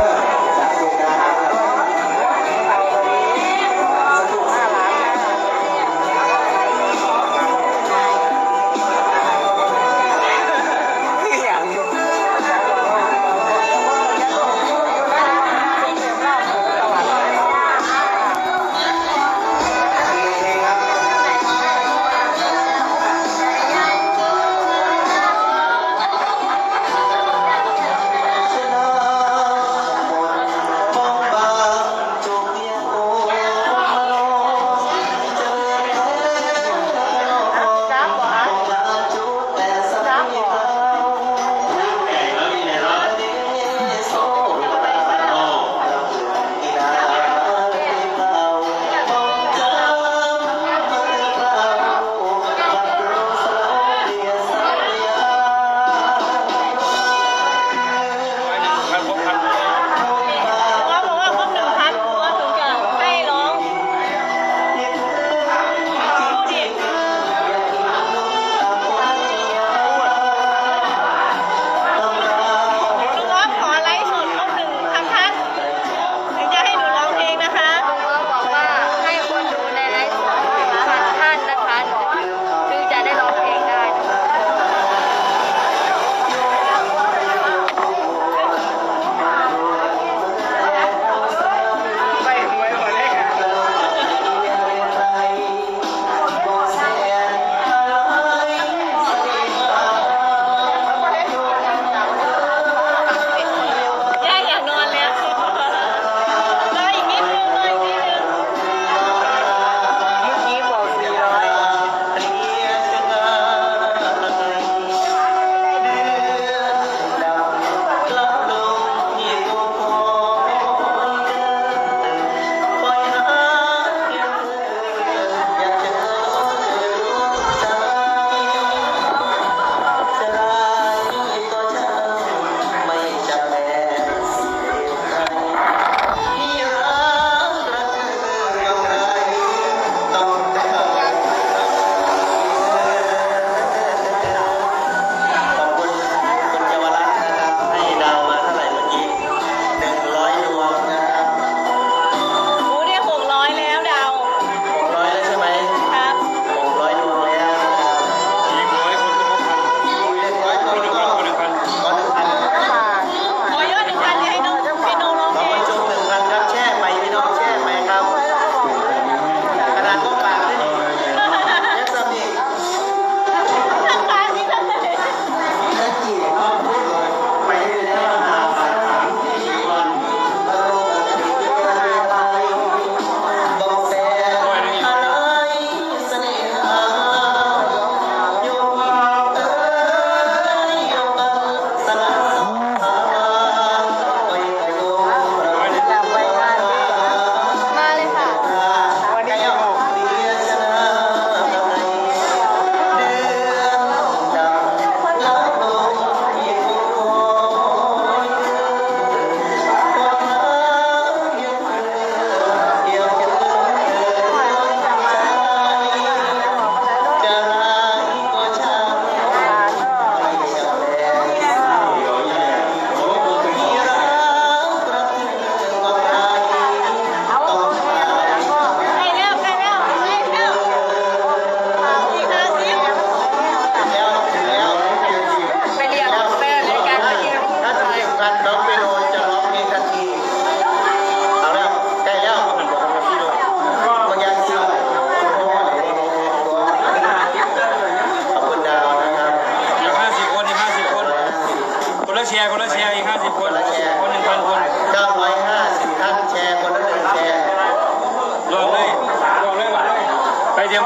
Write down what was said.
พั ร์คนละแชร์อีกห้าสิบคนคนหนึ่งพันคนเก้าร้อยห้าสิบท่านแชร์คนละหนึ่งแชร์ลองเลยลองเลยไปเดี๋ยว